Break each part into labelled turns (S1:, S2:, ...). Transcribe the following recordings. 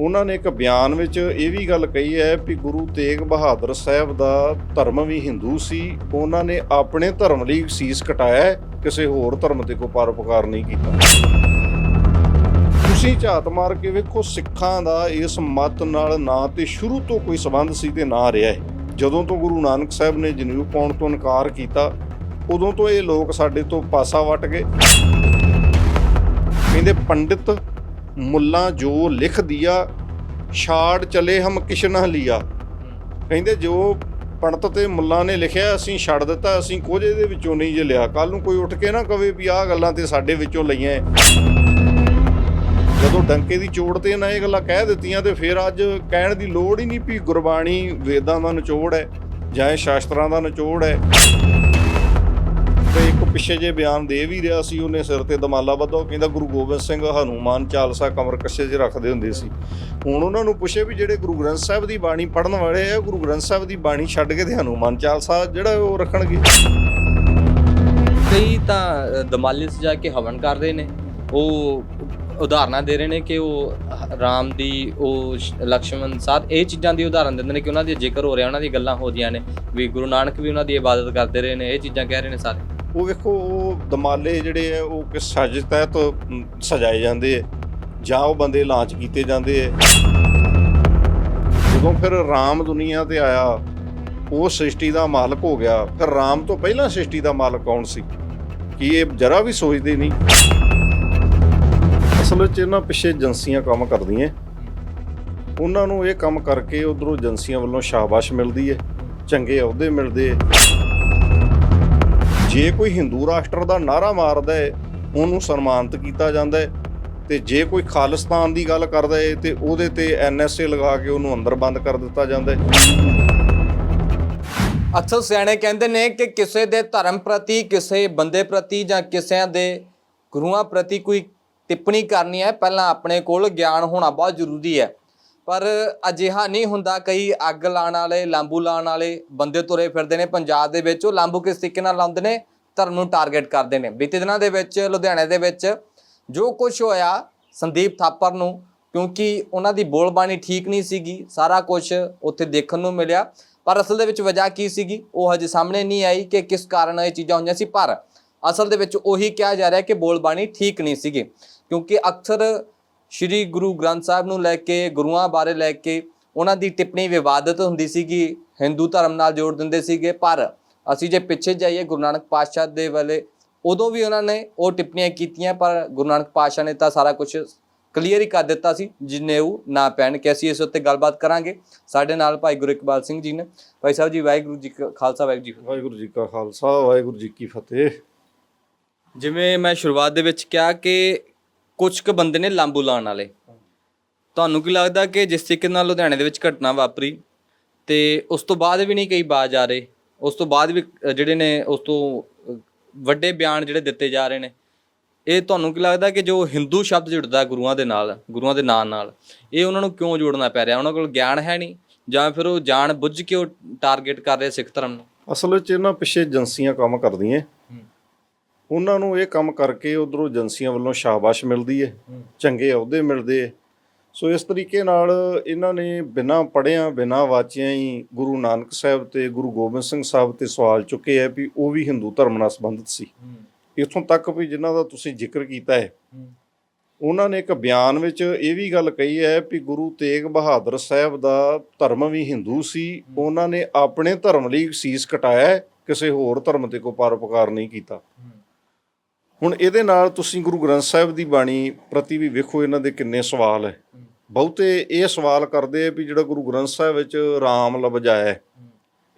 S1: ਉਹਨਾਂ ਨੇ ਇੱਕ ਬਿਆਨ ਵਿੱਚ ਇਹ ਵੀ ਗੱਲ ਕਹੀ ਹੈ ਕਿ ਗੁਰੂ ਤੇਗ ਬਹਾਦਰ ਸਾਹਿਬ ਦਾ ਧਰਮ ਵੀ ਹਿੰਦੂ ਸੀ। ਉਹਨਾਂ ਨੇ ਆਪਣੇ ਧਰਮ ਲਈ ਸੀਸ ਕਟਾਇਆ ਹੈ, ਕਿਸੇ ਹੋਰ ਧਰਮ ਤੇ ਕੋਈ ਪਰਉਪਕਾਰ ਨਹੀਂ ਕੀਤਾ। ਤੁਸੀਂ ਝਾਤ ਮਾਰ ਕੇ ਵੇਖੋ ਸਿੱਖਾਂ ਦਾ ਇਸ ਮਤ ਨਾਲ ਨਾ ਤੇ ਸ਼ੁਰੂ ਤੋਂ ਕੋਈ ਸੰਬੰਧ ਸੀ ਤੇ ਨਾ ਰਿਹਾ ਹੈ। ਜਦੋਂ ਤੋਂ ਗੁਰੂ ਨਾਨਕ ਸਾਹਿਬ ਨੇ ਜਨੇਊ ਪਾਉਣ ਤੋਂ ਇਨਕਾਰ ਕੀਤਾ ਉਦੋਂ ਤੋਂ ਇਹ ਲੋਕ ਸਾਡੇ ਤੋਂ ਪਾਸਾ ਵੱਟ ਗਏ। ਕਹਿੰਦੇ ਪੰਡਿਤ ਮੁੱਲਾ ਜੋ ਲਿਖ ਦਿਆ, ਛਾੜ ਚਲੇ ਹਮ ਕਿਸ਼ਨਾ ਲਿਆ। ਕਹਿੰਦੇ ਜੋ ਪੰਡਤ ਤੇ ਮੁੱਲਾ ਨੇ ਲਿਖਿਆ, ਅਸੀਂ ਛੱਡ ਦਿੱਤਾ, ਅਸੀਂ ਕੁਝ ਇਹਦੇ ਵਿੱਚੋਂ ਨਹੀਂ ਜੇ ਲਿਆ। ਕੱਲ ਨੂੰ ਕੋਈ ਉੱਠ ਕੇ ਨਾ ਕਵੇ ਵੀ ਆਹ ਗੱਲਾਂ ਤੇ ਸਾਡੇ ਵਿੱਚੋਂ ਲਈਆਂ ਹੈ। ਜਦੋਂ ਡੰਕੇ ਦੀ ਚੋੜ ਤੇ ਨਾ ਇਹ ਗੱਲਾਂ ਕਹਿ ਦਿੱਤੀਆਂ ਤੇ ਫਿਰ ਅੱਜ ਕਹਿਣ ਦੀ ਲੋੜ ਹੀ ਨਹੀਂ ਵੀ ਗੁਰਬਾਣੀ ਵੇਦਾਂ ਦਾ ਨਿਚੋੜ ਹੈ ਜਾਂ ਸ਼ਾਸਤਰਾਂ ਦਾ ਨਿਚੋੜ ਹੈ ਤੇ ਇੱਕ ਪਿੱਛੇ ਜੇ ਬਿਆਨ ਦੇ ਵੀ ਰਿਹਾ ਸੀ ਉਹਨੇ ਸਿਰ ਤੇ ਦਮਾਲਾ ਬੱਧਾ ਉਹ ਕਹਿੰਦਾ ਗੁਰੂ ਗੋਬਿੰਦ ਸਿੰਘ ਹਨੂਮਾਨ ਚਾਲਸਾ ਕਮਰ ਕੱਛੇ 'ਚ ਰੱਖਦੇ ਹੁੰਦੇ ਸੀ। ਹੁਣ ਉਹਨਾਂ ਨੂੰ ਪੁੱਛੇ ਵੀ ਜਿਹੜੇ ਗੁਰੂ ਗ੍ਰੰਥ ਸਾਹਿਬ ਦੀ ਬਾਣੀ ਪੜਨ ਵਾਲੇ ਆ ਗੁਰੂ ਗ੍ਰੰਥ ਸਾਹਿਬ ਦੀ ਬਾਣੀ ਛੱਡ ਕੇ ਤੇ ਹਨੂਮਾਨ ਚਾਲਸਾ ਜਿਹੜਾ ਉਹ ਰੱਖਣਗੇ?
S2: ਕਈ ਤਾਂ ਅ, ਦਮਾਲੇ ਸਜਾ ਕੇ ਹਵਨ ਕਰ ਰਹੇ ਨੇ। ਉਹ ਉਦਾਹਰਨਾਂ ਦੇ ਰਹੇ ਨੇ ਕਿ ਉਹ ਰਾਮ ਦੀ ਉਹ ਲਕਸ਼ਮਣ ਸਾਧ ਇਹ ਚੀਜ਼ਾਂ ਦੀ ਉਦਾਹਰਨ ਦਿੰਦੇ ਨੇ ਕਿ ਉਹਨਾਂ ਦੀ ਜ਼ਿਕਰ ਹੋ ਰਿਹਾ ਉਹਨਾਂ ਦੀ ਗੱਲਾਂ ਹੋ ਰਹੀਆਂ ਨੇ। ਵੀ ਗੁਰੂ ਨਾਨਕ ਵੀ ਉਹਨਾਂ ਦੀ ਇਬਾਦਤ ਕਰਦੇ ਰਹੇ ਨੇ ਇਹ ਚੀਜ਼ਾਂ ਕਹਿ ਰਹੇ ਨੇ ਸਾਰੇ।
S1: ਉਹ ਵੇਖੋ, ਉਹ ਦਮਾਲੇ ਜਿਹੜੇ ਆ, ਉਹ ਕਿਸ ਸਾਜ਼ਿਸ਼ ਤਹਿਤ ਸਜਾਏ ਜਾਂਦੇ ਆ, ਜਾਂ ਉਹ ਬੰਦੇ ਲਾਂਚ ਕੀਤੇ ਜਾਂਦੇ ਆ। ਜਦੋਂ ਫਿਰ ਰਾਮ ਦੁਨੀਆ ਤੇ ਆਇਆ, ਉਹ ਸ੍ਰਿਸ਼ਟੀ ਦਾ ਮਾਲਕ ਹੋ ਗਿਆ। ਫਿਰ ਰਾਮ ਤੋਂ ਪਹਿਲਾਂ ਸ੍ਰਿਸ਼ਟੀ ਦਾ ਮਾਲਕ ਕੌਣ ਸੀ? ਕੀ ਇਹ ਜਰਾ ਵੀ ਸੋਚਦੇ ਨਹੀਂ? ਅਸਲ ਵਿੱਚ ਇਹਨਾਂ ਪਿੱਛੇ ਏਜੰਸੀਆਂ ਕੰਮ ਕਰਦੀਆਂ। ਉਹਨਾਂ ਨੂੰ ਇਹ ਕੰਮ ਕਰਕੇ ਉਧਰੋਂ ਏਜੰਸੀਆਂ ਵੱਲੋਂ ਸ਼ਾਬਾਸ਼ ਮਿਲਦੀ ਹੈ ਚੰਗੇ ਅਹੁਦੇ ਮਿਲਦੇ ਹੈ ਜੇ ਕੋਈ ਹਿੰਦੂ ਰਾਸ਼ਟਰ ਦਾ ਨਾਰਾ ਮਾਰਦਾ ਹੈ, ਉਹਨੂੰ ਸਨਮਾਨਿਤ ਕੀਤਾ ਜਾਂਦਾ ਹੈ ਤੇ ਜੇ ਕੋਈ ਖਾਲਿਸਤਾਨ ਦੀ ਗੱਲ ਕਰਦਾ ਹੈ ਤੇ ਉਹਦੇ ਤੇ ਐਨਐਸਏ ਲਗਾ ਕੇ ਉਹਨੂੰ ਅੰਦਰ ਬੰਦ ਕਰ ਦਿੱਤਾ ਜਾਂਦਾ ਹੈ।
S2: ਅਕਸਰ ਸਿਆਣੇ ਕਹਿੰਦੇ ਨੇ ਕਿ ਕਿਸੇ ਦੇ ਧਰਮ ਪ੍ਰਤੀ, ਕਿਸੇ ਬੰਦੇ ਪ੍ਰਤੀ ਜਾਂ ਕਿਸੇ ਦੇ ਗੁਰੂਆਂ ਪ੍ਰਤੀ ਕੋਈ ਟਿੱਪਣੀ ਕਰਨੀ ਹੈ, ਪਹਿਲਾਂ ਆਪਣੇ ਕੋਲ ਗਿਆਨ ਹੋਣਾ ਬਹੁਤ ਜ਼ਰੂਰੀ ਹੈ। ਪਰ ਅਜਿਹਾ ਨਹੀਂ ਹੁੰਦਾ, ਕਈ ਅੱਗ ਲਾਉਣ ਵਾਲੇ, ਲਾਂਬੂ ਲਾਉਣ ਵਾਲੇ ਬੰਦੇ ਤੁਰੇ ਫਿਰਦੇ ਨੇ ਪੰਜਾਬ ਦੇ ਵਿੱਚ, ਉਹ ਲਾਂਬੂ ਕਿਸ ਤਰੀਕੇ ਨਾਲ ਲਾਉਂਦੇ ਨੇ? ਧਰਮ ਨੂੰ ਟਾਰਗੇਟ ਕਰਦੇ ਨੇ। ਬੀਤੇ ਦਿਨਾਂ ਦੇ ਵਿੱਚ, ਲੁਧਿਆਣੇ ਦੇ ਵਿੱਚ ਜੋ ਕੁਝ ਹੋਇਆ ਸੰਦੀਪ ਥਾਪਰ ਨੂੰ, ਕਿਉਂਕਿ ਉਹਨਾਂ ਦੀ ਬੋਲਬਾਣੀ ਠੀਕ ਨਹੀਂ ਸੀਗੀ, ਸਾਰਾ ਕੁਝ ਉੱਥੇ ਦੇਖਣ ਨੂੰ ਮਿਲਿਆ। ਪਰ ਅਸਲ ਦੇ ਵਿੱਚ ਵਜ੍ਹਾ ਕੀ ਸੀਗੀ? ਉਹ ਹਜੇ ਸਾਹਮਣੇ ਨਹੀਂ ਆਈ ਕਿ ਕਿਸ ਕਾਰਨ ਇਹ ਚੀਜ਼ਾਂ ਹੋਈਆਂ ਸੀ, ਪਰ ਅਸਲ ਦੇ ਵਿੱਚ ਉਹੀ ਕਿਹਾ ਜਾ ਰਿਹਾ ਕਿ ਬੋਲਬਾਣੀ ਠੀਕ ਨਹੀਂ ਸੀਗੀ, ਕਿਉਂਕਿ ਅਕਸਰ ਸ਼੍ਰੀ ਗੁਰੂ ਗ੍ਰੰਥ ਸਾਹਿਬ ਨੂੰ ਲੈ ਕੇ ਗੁਰੂਆਂ ਬਾਰੇ ਲੈ ਕੇ ਉਹਨਾਂ ਦੀ ਟਿੱਪਣੀ ਵਿਵਾਦਤ ਹੁੰਦੀ ਸੀਗੀ ਹਿੰਦੂ ਧਰਮ ਨਾਲ ਜੋੜ ਦਿੰਦੇ ਸੀਗੇ ਪਰ ਅਸੀਂ ਜੇ ਪਿੱਛੇ ਜਾਈਏ ਗੁਰੂ ਨਾਨਕ ਪਾਤਸ਼ਾਹ ਦੇ ਵੇਲੇ ਉਦੋਂ ਵੀ ਉਹਨਾਂ ਨੇ ਉਹ ਟਿੱਪਣੀਆਂ ਕੀਤੀਆਂ ਪਰ ਗੁਰੂ ਨਾਨਕ ਪਾਤਸ਼ਾਹ ਨੇ ਤਾਂ ਸਾਰਾ ਕੁਝ ਕਲੀਅਰ ਹੀ ਕਰ ਦਿੱਤਾ ਸੀ ਜਿੰਨੇ ਉਹ ਨਾ ਪੈਣ ਕਿ ਅਸੀਂ ਇਸ ਉੱਤੇ ਗੱਲਬਾਤ ਕਰਾਂਗੇ। ਸਾਡੇ ਨਾਲ ਭਾਈ ਗੁਰੂ ਇਕਬਾਲ ਸਿੰਘ ਜੀ ਨੇ। ਭਾਈ ਸਾਹਿਬ ਜੀ ਵਾਹਿਗੁਰੂ ਜੀ ਕਾ ਖਾਲਸਾ ਵਾਹਿਗੁਰੂ ਜੀ ਕੀ।
S1: ਵਾਹਿਗੁਰੂ ਜੀ ਕਾ ਖਾਲਸਾ ਵਾਹਿਗੁਰੂ ਜੀ ਕੀ ਫਤਿਹ।
S2: ਜਿਵੇਂ ਮੈਂ ਸ਼ੁਰੂਆਤ ਦੇ ਵਿੱਚ ਕਿਹਾ ਕਿ ਕੁਝ ਕੁ ਬੰਦੇ ਨੇ ਲਾਂਬੂ ਲਾਉਣ ਵਾਲੇ। ਤੁਹਾਨੂੰ ਕੀ ਲੱਗਦਾ ਕਿ ਜਿਸ ਤਰੀਕੇ ਨਾਲ ਲੁਧਿਆਣੇ ਦੇ ਵਿੱਚ ਘਟਨਾ ਵਾਪਰੀ ਤੇ ਉਸ ਤੋਂ ਬਾਅਦ ਵੀ ਨਹੀਂ ਕਈ ਬਾਜ ਆ ਰਹੇ, ਉਸ ਤੋਂ ਬਾਅਦ ਵੀ ਜਿਹੜੇ ਨੇ ਉਸ ਤੋਂ ਵੱਡੇ ਬਿਆਨ ਜਿਹੜੇ ਦਿੱਤੇ ਜਾ ਰਹੇ ਨੇ, ਇਹ ਤੁਹਾਨੂੰ ਕੀ ਲੱਗਦਾ ਕਿ ਜੋ ਹਿੰਦੂ ਸ਼ਬਦ ਜੁੜਦਾ ਗੁਰੂਆਂ ਦੇ ਨਾਲ, ਗੁਰੂਆਂ ਦੇ ਨਾਂ ਨਾਲ, ਇਹ ਉਹਨਾਂ ਨੂੰ ਕਿਉਂ ਜੋੜਨਾ ਪੈ ਰਿਹਾ? ਉਹਨਾਂ ਕੋਲ ਗਿਆਨ ਹੈ ਨਹੀਂ ਜਾਂ ਫਿਰ ਉਹ ਜਾਣ ਬੁੱਝ ਕੇ ਉਹ ਟਾਰਗੇਟ ਕਰ ਰਹੇ ਸਿੱਖ ਧਰਮ ਨੂੰ?
S1: ਅਸਲ ਵਿੱਚ ਇਹਨਾਂ ਪਿੱਛੇ ਏਜੰਸੀਆਂ ਕੰਮ ਕਰਦੀਆਂ। ਉਹਨਾਂ ਨੂੰ ਇਹ ਕੰਮ ਕਰਕੇ ਉਧਰੋਂ ਏਜੰਸੀਆਂ ਵੱਲੋਂ ਸ਼ਾਬਾਸ਼ ਮਿਲਦੀ ਹੈ। ਚੰਗੇ ਅਹੁਦੇ ਮਿਲਦੇ ਹੈ ਸੋ ਇਸ ਤਰੀਕੇ ਨਾਲ ਇਹਨਾਂ ਨੇ ਬਿਨਾਂ ਪੜਿਆਂ ਬਿਨਾਂ ਵਾਚਿਆਂ ਹੀ ਗੁਰੂ ਨਾਨਕ ਸਾਹਿਬ ਤੇ ਗੁਰੂ ਗੋਬਿੰਦ ਸਿੰਘ ਸਾਹਿਬ ਤੇ ਸਵਾਲ ਚੁੱਕੇ ਹੈ ਵੀ ਉਹ ਵੀ ਹਿੰਦੂ ਧਰਮ ਨਾਲ ਸੰਬੰਧਿਤ ਸੀ। ਇਥੋਂ ਤੱਕ ਵੀ ਜਿਨ੍ਹਾਂ ਦਾ ਤੁਸੀਂ ਜ਼ਿਕਰ ਕੀਤਾ ਹੈ। ਉਹਨਾਂ ਨੇ ਇੱਕ ਬਿਆਨ ਵਿੱਚ ਇਹ ਵੀ ਗੱਲ ਕਹੀ ਹੈ ਕਿ ਗੁਰੂ ਤੇਗ ਬਹਾਦਰ ਸਾਹਿਬ ਦਾ ਧਰਮ ਵੀ ਹਿੰਦੂ ਸੀ। ਉਹਨਾਂ ਨੇ ਆਪਣੇ ਧਰਮ ਲਈ ਸੀਸ ਕਟਾਇਆ ਕਿਸੇ ਹੋਰ ਧਰਮ ਤੇ ਕੋਈ ਪਰਉਪਕਾਰ ਨਹੀਂ ਕੀਤਾ। ਹੁਣ ਇਹਦੇ ਨਾਲ ਤੁਸੀਂ ਗੁਰੂ ਗ੍ਰੰਥ ਸਾਹਿਬ ਦੀ ਬਾਣੀ ਪ੍ਰਤੀ ਵੀ ਵੇਖੋ, ਇਹਨਾਂ ਦੇ ਕਿੰਨੇ ਸਵਾਲ ਹੈ। ਬਹੁਤੇ ਇਹ ਸਵਾਲ ਕਰਦੇ ਆ ਵੀ ਜਿਹੜਾ ਗੁਰੂ ਗ੍ਰੰਥ ਸਾਹਿਬ ਵਿੱਚ ਰਾਮ ਲਫ਼ਜ਼ ਆਇਆ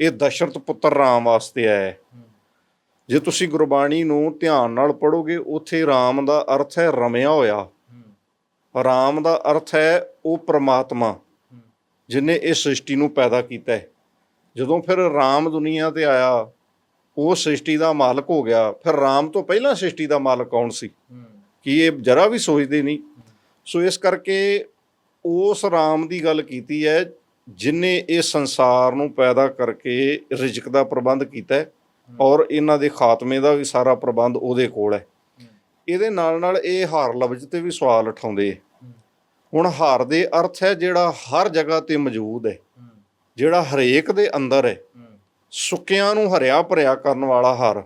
S1: ਇਹ ਦਸ਼ਰਥ ਪੁੱਤਰ ਰਾਮ ਵਾਸਤੇ ਆਇਆ ਜੇ ਤੁਸੀਂ ਗੁਰਬਾਣੀ ਨੂੰ ਧਿਆਨ ਨਾਲ ਪੜੋਗੇ ਉੱਥੇ ਰਾਮ ਦਾ ਅਰਥ ਹੈ ਰਮਿਆ ਹੋਇਆ। ਰਾਮ ਦਾ ਅਰਥ ਹੈ ਉਹ ਪ੍ਰਮਾਤਮਾ, ਜਿਨੇ ਇਹ ਸ੍ਰਿਸ਼ਟੀ ਨੂੰ ਪੈਦਾ ਕੀਤਾ ਹੈ। ਜਦੋਂ ਫਿਰ ਰਾਮ ਦੁਨੀਆ ਤੇ ਆਇਆ ਉਹ ਸ੍ਰਿਸ਼ਟੀ ਦਾ ਮਾਲਕ ਹੋ ਗਿਆ। ਫਿਰ ਰਾਮ ਤੋਂ ਪਹਿਲਾਂ ਸ੍ਰਿਸ਼ਟੀ ਦਾ ਮਾਲਕ ਕੌਣ ਸੀ? ਕੀ ਇਹ ਜਰਾ ਵੀ ਸੋਚਦੇ ਨਹੀਂ? ਸੋ ਇਸ ਕਰਕੇ ਉਸ ਰਾਮ ਦੀ ਗੱਲ ਕੀਤੀ ਹੈ, ਜਿਨੇ ਇਹ ਸੰਸਾਰ ਨੂੰ ਪੈਦਾ ਕਰਕੇ ਰਿਜ਼ਕ ਦਾ ਪ੍ਰਬੰਧ ਕੀਤਾ ਔਰ ਇਹਨਾਂ ਦੇ ਖਾਤਮੇ ਦਾ ਵੀ ਸਾਰਾ ਪ੍ਰਬੰਧ ਉਹਦੇ ਕੋਲ ਹੈ। ਇਹਦੇ ਨਾਲ ਨਾਲ ਇਹ ਹਾਰ ਲਫ਼ਜ਼ ਤੇ ਵੀ ਸਵਾਲ ਉਠਾਉਂਦੇ ਹੁਣ ਹਾਰ ਦੇ ਅਰਥ ਹੈ ਜਿਹੜਾ ਹਰ ਜਗ੍ਹਾ ਤੇ ਮੌਜੂਦ ਹੈ, ਜਿਹੜਾ ਹਰੇਕ ਦੇ ਅੰਦਰ ਹੈ ਸੁੱਕਿਆਂ ਨੂੰ ਹਰਿਆ ਭਰਿਆ ਕਰਨ ਵਾਲਾ ਹਰ।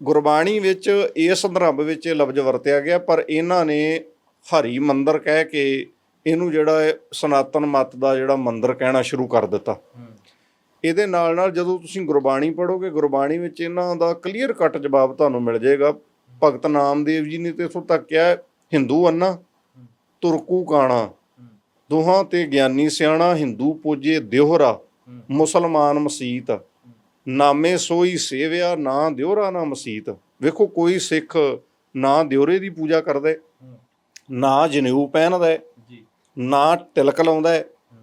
S1: ਗੁਰਬਾਣੀ ਵਿੱਚ ਇਸ ਸੰਦਰਭ ਵਿੱਚ ਇਹ ਲਫ਼ਜ਼ ਵਰਤਿਆ ਗਿਆ, ਪਰ ਇਹਨਾਂ ਨੇ ਹਰੀ ਮੰਦਰ ਕਹਿ ਕੇ ਇਹਨੂੰ ਜਿਹੜਾ ਸਨਾਤਨ ਮਤ ਦਾ ਜਿਹੜਾ ਮੰਦਰ ਕਹਿਣਾ ਸ਼ੁਰੂ ਕਰ ਦਿੱਤਾ। ਇਹਦੇ ਨਾਲ ਨਾਲ ਜਦੋਂ ਤੁਸੀਂ ਗੁਰਬਾਣੀ ਪੜ੍ਹੋਗੇ, ਗੁਰਬਾਣੀ ਵਿੱਚ ਇਹਨਾਂ ਦਾ ਕਲੀਅਰ ਕੱਟ ਜਵਾਬ ਤੁਹਾਨੂੰ ਮਿਲ ਜਾਏਗਾ। ਭਗਤ ਨਾਮਦੇਵ ਜੀ ਨੇ ਤੇ ਇਥੋਂ ਤੱਕ ਕਿਹਾ, ਹਿੰਦੂ ਅੰਨਾ, ਤੁਰਕੂ ਕਾਣਾ, ਦੋਹਾਂ ਤੇ ਗਿਆਨੀ ਸਿਆਣਾ, ਹਿੰਦੂ ਪੂਜੇ ਦਿਉਹਰਾ ਮੁਸਲਮਾਨ ਮਸੀਤ ਨਾਮੇ ਸੋਈ ਸੇਵਿਆ ਨਾ ਦਿਉਰਾ ਨਾ ਮਸੀਤ। ਵੇਖੋ ਕੋਈ ਸਿੱਖ ਨਾ ਦਿਉਰੇ ਦੀ ਪੂਜਾ ਕਰਦਾ ਨਾ ਜਨੇਊ ਪਹਿਨਦਾ
S2: ਜੀ।
S1: ਨਾ ਤਿਲਕ ਲਾਉਂਦਾ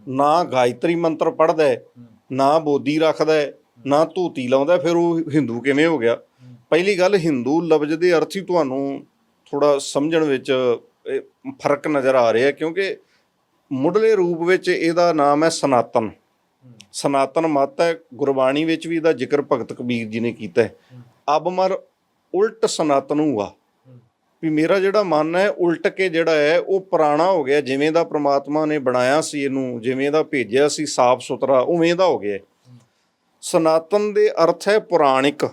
S1: ਨਾ ਗਾਇਤਰੀ ਮੰਤਰ ਪੜ੍ਹਦਾ ਹੈ, ਨਾ ਬੋਦੀ ਰੱਖਦਾ ਨਾ ਧੋਤੀ ਲਾਉਂਦਾ ਫਿਰ ਉਹ ਹਿੰਦੂ ਕਿਵੇਂ ਹੋ ਗਿਆ? ਪਹਿਲੀ ਗੱਲ ਹਿੰਦੂ ਲਫ਼ਜ਼ ਦੇ ਅਰਥ ਹੀ ਤੁਹਾਨੂੰ ਥੋੜਾ ਸਮਝਣ ਵਿੱਚ ਫ਼ਰਕ ਨਜ਼ਰ ਆ ਰਿਹਾ ਕਿਉਂਕਿ ਮੁੱਢਲੇ ਰੂਪ ਵਿੱਚ ਇਹਦਾ ਨਾਮ ਹੈ ਸਨਾਤਨ। ਸਨਾਤਨ ਮਤ ਹੈ, ਗੁਰਬਾਣੀ ਵਿੱਚ ਵੀ ਇਹਦਾ ਜ਼ਿਕਰ ਭਗਤ ਕਬੀਰ ਜੀ ਨੇ ਕੀਤਾ ਹੈ। ਅਬ ਉਲਟ ਸਨਾਤਨ ਹੁਆ। ਵੀ ਮੇਰਾ ਜਿਹੜਾ ਮਨ ਹੈ, ਉਲਟ ਕੇ ਜਿਹੜਾ ਹੈ, ਉਹ ਪੁਰਾਣਾ ਹੋ ਗਿਆ। ਜਿਵੇਂ ਦਾ ਪ੍ਰਮਾਤਮਾ ਨੇ ਬਣਾਇਆ ਸੀ ਇਹਨੂੰ, ਜਿਵੇਂ ਦਾ ਭੇਜਿਆ ਸੀ, ਸਾਫ਼ ਸੁਥਰਾ, ਉਵੇਂ ਦਾ ਹੋ ਗਿਆ ਸਨਾਤਨ ਦੇ ਅਰਥ ਹੈ ਪੁਰਾਣਿਕ।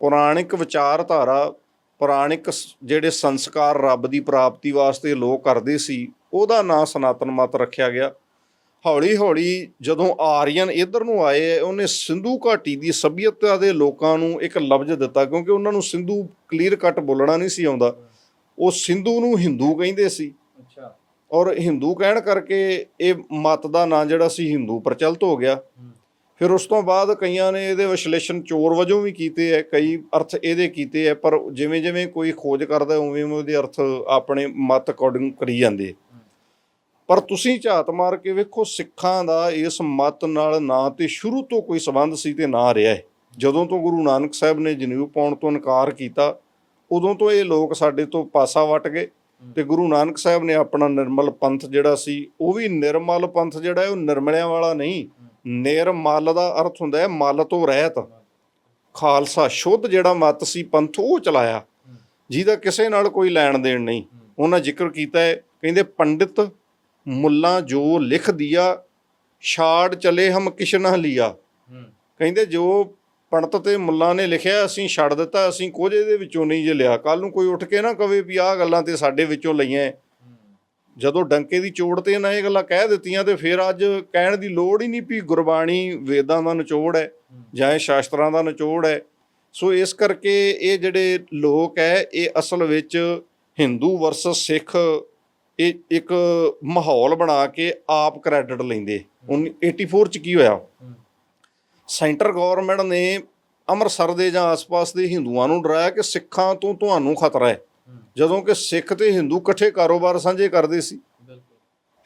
S1: ਪੁਰਾਣਿਕ ਵਿਚਾਰਧਾਰਾ, ਪੁਰਾਣਿਕ ਜਿਹੜੇ ਸੰਸਕਾਰ ਰੱਬ ਦੀ ਪ੍ਰਾਪਤੀ ਵਾਸਤੇ ਲੋਕ ਕਰਦੇ ਸੀ, ਉਹਦਾ ਨਾਂ ਸਨਾਤਨ ਮਤ ਰੱਖਿਆ ਗਿਆ। ਹੌਲੀ ਹੌਲੀ ਜਦੋਂ ਆਰੀਅਨ ਇਧਰ ਨੂੰ ਆਏ ਉਹਨੇ ਸਿੰਧੂ ਘਾਟੀ ਦੀ ਸਭਿਅਤਾ ਦੇ ਲੋਕਾਂ ਨੂੰ ਇੱਕ ਲਫ਼ਜ਼ ਦਿੱਤਾ ਕਿਉਂਕਿ ਉਹਨਾਂ ਨੂੰ ਸਿੰਧੂ ਕਲੀਅਰ ਕੱਟ ਬੋਲਣਾ ਨਹੀਂ ਸੀ ਆਉਂਦਾ। ਉਹ ਸਿੰਧੂ ਨੂੰ ਹਿੰਦੂ ਕਹਿੰਦੇ ਸੀ।
S2: ਅੱਛਾ।
S1: ਔਰ ਹਿੰਦੂ ਕਹਿਣ ਕਰਕੇ ਇਹ ਮਤ ਦਾ ਨਾਂ ਜਿਹੜਾ ਸੀ ਹਿੰਦੂ ਪ੍ਰਚਲਿਤ ਹੋ ਗਿਆ। ਫਿਰ ਉਸ ਤੋਂ ਬਾਅਦ ਕਈਆਂ ਨੇ ਇਹਦੇ ਵਿਸ਼ਲੇਸ਼ਣ ਚੋਰ ਵਜੋਂ ਵੀ ਕੀਤੇ ਐ ਕਈ ਅਰਥ ਇਹਦੇ ਕੀਤੇ ਐ ਪਰ ਜਿਵੇਂ ਜਿਵੇਂ ਕੋਈ ਖੋਜ ਕਰਦਾ ਉਵੇਂ ਉਵੇਂ ਉਹਦੇ ਅਰਥ ਆਪਣੇ ਮਤ ਅਕੋਰਡਿੰਗ ਕਰੀ ਜਾਂਦੇ। ਪਰ ਤੁਸੀਂ ਝਾਤ ਮਾਰ ਕੇ ਵੇਖੋ, ਸਿੱਖਾਂ ਦਾ ਇਸ ਮਤ ਨਾਲ ਨਾ ਤੇ ਸ਼ੁਰੂ ਤੋਂ ਕੋਈ ਸਬੰਧ ਸੀ ਤੇ ਨਾ ਰਿਹਾ ਹੈ। ਜਦੋਂ ਤੋਂ ਗੁਰੂ ਨਾਨਕ ਸਾਹਿਬ ਨੇ ਜਨੇਊ ਪਾਉਣ ਤੋਂ ਇਨਕਾਰ ਕੀਤਾ, ਉਦੋਂ ਤੋਂ ਇਹ ਲੋਕ ਸਾਡੇ ਤੋਂ ਪਾਸਾ ਵਟ ਗਏ ਤੇ ਗੁਰੂ ਨਾਨਕ ਸਾਹਿਬ ਨੇ ਆਪਣਾ ਨਿਰਮਲ ਪੰਥ ਜਿਹੜਾ ਸੀ, ਉਹ ਵੀ ਨਿਰਮਲ ਪੰਥ ਜਿਹੜਾ ਹੈ, ਉਹ ਨਿਰਮਲਿਆਂ ਵਾਲਾ ਨਹੀਂ। ਨਿਰਮਲ ਦਾ ਅਰਥ ਹੁੰਦਾ ਹੈ ਮਲ ਤੋਂ ਰਹਿਤ। ਖਾਲਸਾ ਸ਼ੁੱਧ ਜਿਹੜਾ ਮਤ ਸੀ, ਪੰਥ ਉਹ ਚਲਾਇਆ। ਜਿਹਦਾ ਕਿਸੇ ਨਾਲ ਕੋਈ ਲੈਣ ਦੇਣ ਨਹੀਂ। ਉਹਨਾਂ ਜ਼ਿਕਰ ਕੀਤਾ ਹੈ, ਕਹਿੰਦੇ ਪੰਡਿਤ ਮੁੱਲਾ ਜੋ ਲਿਖ ਦਿਆ ਛਾੜ ਚਲੇ ਹਮ ਕਿਛ ਨਾ ਲਿਆ। ਕਹਿੰਦੇ ਜੋ ਪੰਡਤ ਤੇ ਮੁੱਲਾ ਨੇ ਲਿਖਿਆ ਅਸੀਂ ਛੱਡ ਦਿੱਤਾ ਅਸੀਂ ਕੁਝ ਇਹਦੇ ਵਿੱਚੋਂ ਨਹੀਂ ਜੇ ਲਿਆ। ਕੱਲ ਨੂੰ ਕੋਈ ਉੱਠ ਕੇ ਨਾ ਕਵੇ ਵੀ ਆਹ ਗੱਲਾਂ ਤੇ ਸਾਡੇ ਵਿੱਚੋਂ ਲਈਆਂ। ਜਦੋਂ ਡੰਕੇ ਦੀ ਚੋੜ ਤੇ ਇਹਨਾਂ ਇਹ ਗੱਲਾਂ ਕਹਿ ਦਿੱਤੀਆਂ ਤੇ ਫਿਰ ਅੱਜ ਕਹਿਣ ਦੀ ਲੋੜ ਹੀ ਨਹੀਂ ਵੀ ਗੁਰਬਾਣੀ ਵੇਦਾਂ ਦਾ ਨਿਚੋੜ ਹੈ। ਜਾਂ ਇਹ ਸ਼ਾਸਤਰਾਂ ਦਾ ਨਿਚੋੜ ਹੈ। ਸੋ ਇਸ ਕਰਕੇ ਇਹ ਜਿਹੜੇ ਲੋਕ ਹੈ ਇਹ ਅਸਲ ਵਿੱਚ ਹਿੰਦੂ ਵਰਸਸ ਸਿੱਖ ਇਹ ਇੱਕ ਮਾਹੌਲ ਬਣਾ ਕੇ ਆਪ ਕ੍ਰੈਡਿਟ ਲੈਂਦੇ। 1984 ਚ ਕੀ ਹੋਇਆ? ਸੈਂਟਰ ਗਵਰਨਮੈਂਟ ਨੇ ਅੰਮ੍ਰਿਤਸਰ ਦੇ ਜਾਂ ਆਸ-ਪਾਸ ਦੇ ਹਿੰਦੂਆਂ ਨੂੰ ਡਰਾਇਆ ਕਿ ਸਿੱਖਾਂ ਤੋਂ ਤੁਹਾਨੂੰ ਖਤਰਾ ਹੈ। ਜਦੋਂ ਕਿ ਸਿੱਖ ਤੇ ਹਿੰਦੂ ਇਕੱਠੇ ਕਾਰੋਬਾਰ ਸਾਂਝੇ ਕਰਦੇ ਸੀ।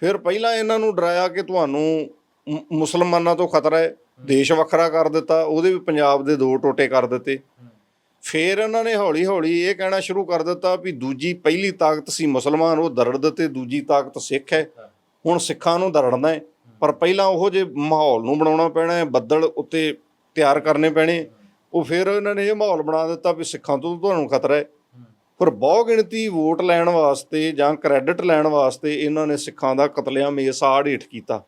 S1: ਫਿਰ ਪਹਿਲਾਂ ਇਹਨਾਂ ਨੂੰ ਡਰਾਇਆ ਕਿ ਤੁਹਾਨੂੰ ਮੁਸਲਮਾਨਾਂ ਤੋਂ ਖਤਰਾ ਹੈ। ਦੇਸ਼ ਵੱਖਰਾ ਕਰ ਦਿੱਤਾ ਉਹਦੇ ਵੀ ਪੰਜਾਬ ਦੇ ਦੋ ਟੋਟੇ ਕਰ ਦਿੱਤੇ। ਫਿਰ ਇਹਨਾਂ ਨੇ ਹੌਲੀ ਹੌਲੀ ਇਹ ਕਹਿਣਾ ਸ਼ੁਰੂ ਕਰ ਦਿੱਤਾ ਵੀ ਦੂਜੀ ਪਹਿਲੀ ਤਾਕਤ ਸੀ ਮੁਸਲਮਾਨ ਉਹ ਦਰੜ ਦਿੱਤੇ ਦੂਜੀ ਤਾਕਤ ਸਿੱਖ ਹੈ। ਹੁਣ ਸਿੱਖਾਂ ਨੂੰ ਦਰੜਨਾ ਹੈ। ਪਰ ਪਹਿਲਾਂ ਉਹ ਜੇ ਮਾਹੌਲ ਨੂੰ ਬਣਾਉਣਾ ਪੈਣਾ ਹੈ ਬੱਦਲ ਉੱਤੇ ਤਿਆਰ ਕਰਨੇ ਪੈਣੇ। ਉਹ ਫਿਰ ਇਹਨਾਂ ਨੇ ਇਹ ਮਾਹੌਲ ਬਣਾ ਦਿੱਤਾ ਵੀ ਸਿੱਖਾਂ ਤੋਂ ਤੁਹਾਨੂੰ ਖਤਰਾ ਹੈ। ਪਰ ਬਹੁ ਗਿਣਤੀ ਵੋਟ ਲੈਣ ਵਾਸਤੇ ਜਾਂ ਕ੍ਰੈਡਿਟ ਲੈਣ ਵਾਸਤੇ ਇਹਨਾਂ ਨੇ ਸਿੱਖਾਂ ਦਾ ਕਤਲੇਆਮ ਇਸ ਆੜ ਹੇਠ ਕੀਤਾ।